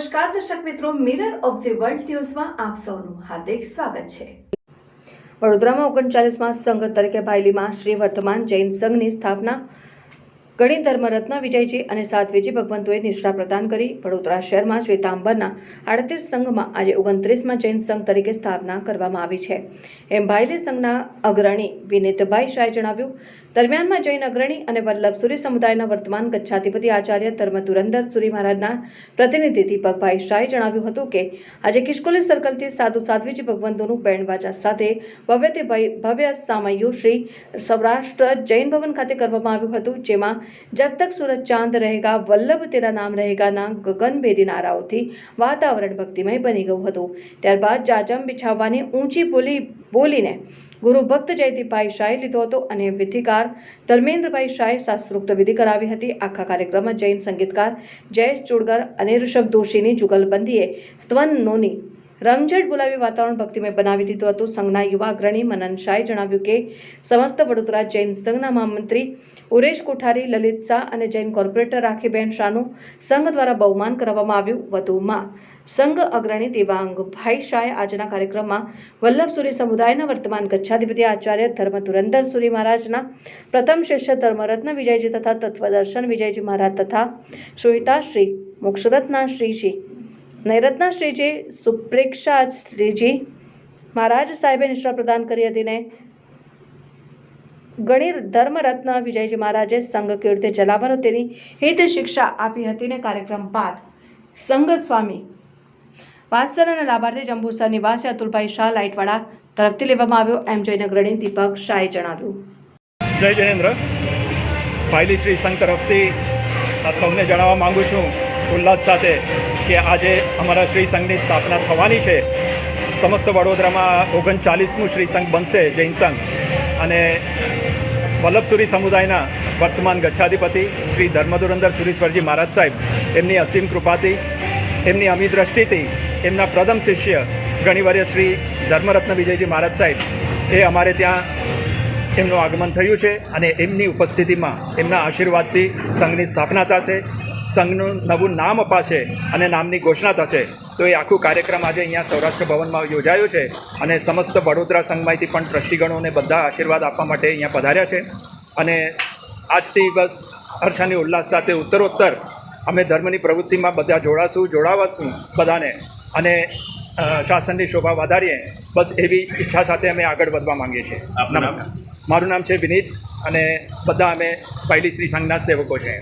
નમસ્કાર, દર્શક મિત્રો મિરર ઓફ ધી વર્લ્ડ ન્યૂઝમાં આપ સૌનું હાર્દિક સ્વાગત છે. વડોદરામાં ઓગણચાલીસમાં સંઘ તરીકે ભાયલીમાં શ્રી વર્તમાન જૈન સંઘની સ્થાપના ગણિત ધર્મરત્ન વિજયજી અને સાધ્વીજી ભગવંતોએ નિષ્ઠા પ્રદાન કરી, વડોદરા શહેરમાં શ્વેતાંબરના આડત્રીસ સંઘમાં આજે ઓગણત્રીસમાં જૈન સંઘ તરીકે સ્થાપના કરવામાં આવી છે. એમ ભાયલી સંઘના અગ્રણી વિનીતભાઈ શાહે જણાવ્યું, દરમિયાનમાં જૈન અગ્રણી અને વલ્લભસુરી સમુદાયના વર્તમાન ગચ્છાધિપતિ આચાર્ય ધર્મ ધુરંધર સુરી મહારાજના પ્રતિનિધિ દીપકભાઈ શાહે જણાવ્યું હતું કે, આજે કિશ્કોલી સર્કલથી સાધુ સાધ્વીજી ભગવંતોનું બેન્ડવાજા સાથે ભવ્યથી ભય- ભવ્ય સામયુ શ્રી સૌરાષ્ટ્ર જૈન ભવન ખાતે કરવામાં આવ્યું હતું, જેમાં જબ તક સૂરજ ચાંદ રહેગા વલ્લભ તેરા નામ રહેગાના ગગનભેદી નારાઓથી વાતાવરણ ભક્તિમય બની ગયું હતું ત્યારબાદ જાજમ બિછાવવાની ઊંચી બોલી બોલીને ગુરુ ભક્ત જયદીપભાઈ શાહે લીધો હતો અને વિધિકાર ધર્મેન્દ્રભાઈ શાહે શાસ્ત્રોક્ત વિધિ કરાવી હતી આખા કાર્યક્રમમાં જૈન સંગીતકાર જયેશ ચુડગર અને ઋષભ દોશીની જુગલબંધીએ સ્તવનોની રમઝટ બોલાવી વાતાવરણ ભક્તિમય બનાવી દીધું હતું. સંઘના યુવા અગ્રણી મનન શાહે જણાવ્યું કે, સમસ્ત વડોદરા જૈન સંઘના મહામંત્રી ઉરેશ કોઠારી, લલિત શાહ અને જૈન કોર્પોરેટર રાખીબેન શાહનું સંઘ દ્વારા બહુમાન કરવામાં આવ્યું વધુમાં. સંઘ અગ્રણી દેવાંગભાઈ શાહે આજના કાર્યક્રમમાં વલ્લભસુરી સમુદાયના વર્તમાન કચ્છાધિપતિ આચાર્ય ધર્મ ધુરંધર સુરી મહારાજના પ્રથમ શિષ્ય ધર્મરત્ન વિજયજી તથા તત્વદર્શન વિજયજી મહારાજ તથા શ્વેતા શ્રી મોક્ષરત્ના શ્રીજી નૈરત્ના શ્રીજી, સુપ્રેક્ષા શ્રીજી મહારાજ સાહેબે નિષ્ઠા પ્રદાન કરી હતી ને ગણિત, ધર્મરત્ન વિજયજી મહારાજે સંઘ કેવી રીતે ચલાવવાનો તેની હિત શિક્ષા આપી હતી ને કાર્યક્રમ બાદ. સંઘ સ્વામી વાત્સલ અને લાભાર્થી જંબુસર નિવાસી અતુલભાઈ શાહ લાઇટવાળા તરફથી લેવામાં આવ્યો. એમ જઈને અગ્રણી દીપક શાહે જણાવ્યું. જય જયેન્દ્ર. ફાઇલી શ્રી સંઘ તરફથી સૌને જણાવવા માંગુ છું ઉલ્લાસ સાથે કે આજે અમારા શ્રી સંઘની સ્થાપના થવાની છે. સમસ્ત વડોદરામાં ઓગણચાલીસમું શ્રી સંઘ બનશે જૈન સંઘ. અને વલ્લભસુરી સમુદાયના વર્તમાન ગચ્છાધિપતિ શ્રી ધર્મધુરંદર સુરીશ્વરજી મહારાજ સાહેબ, એમની અસીમ કૃપાથી, એમની અમી દ્રષ્ટિથી, એમના પ્રથમ શિષ્ય ગણિવર્ય શ્રી ધર્મરત્ન વિજયજી મહારાજ સાહેબ, એ અમારે ત્યાં એમનું આગમન થયું છે અને એમની ઉપસ્થિતિમાં એમના આશીર્વાદથી સંઘની સ્થાપના થશે. સંઘનું નવું નામ અપાશે અને નામની ઘોષણા થશે. તો એ આખું કાર્યક્રમ આજે અહીંયા સૌરાષ્ટ્ર ભવનમાં યોજાયો છે અને સમસ્ત વડોદરા સંઘમાંથી પણ ટ્રસ્ટીગણોને બધા આશીર્વાદ આપવા માટે અહીંયા પધાર્યા છે. અને આજથી બસ હર્ષ અને ઉલ્લાસ સાથે ઉત્તરોત્તર. અમે ધર્મની પ્રવૃત્તિમાં બધા જોડાશું જોડાવાશું બધાને. અને શાસનની શોભા વધારીએ. બસ એવી ઈચ્છા સાથે અમે આગળ વધવા માંગીએ છીએ? નમસ્કાર. મારું નામ છે વિનીત અને બધા અમે પહેલી શ્રી સંઘના સેવકો છે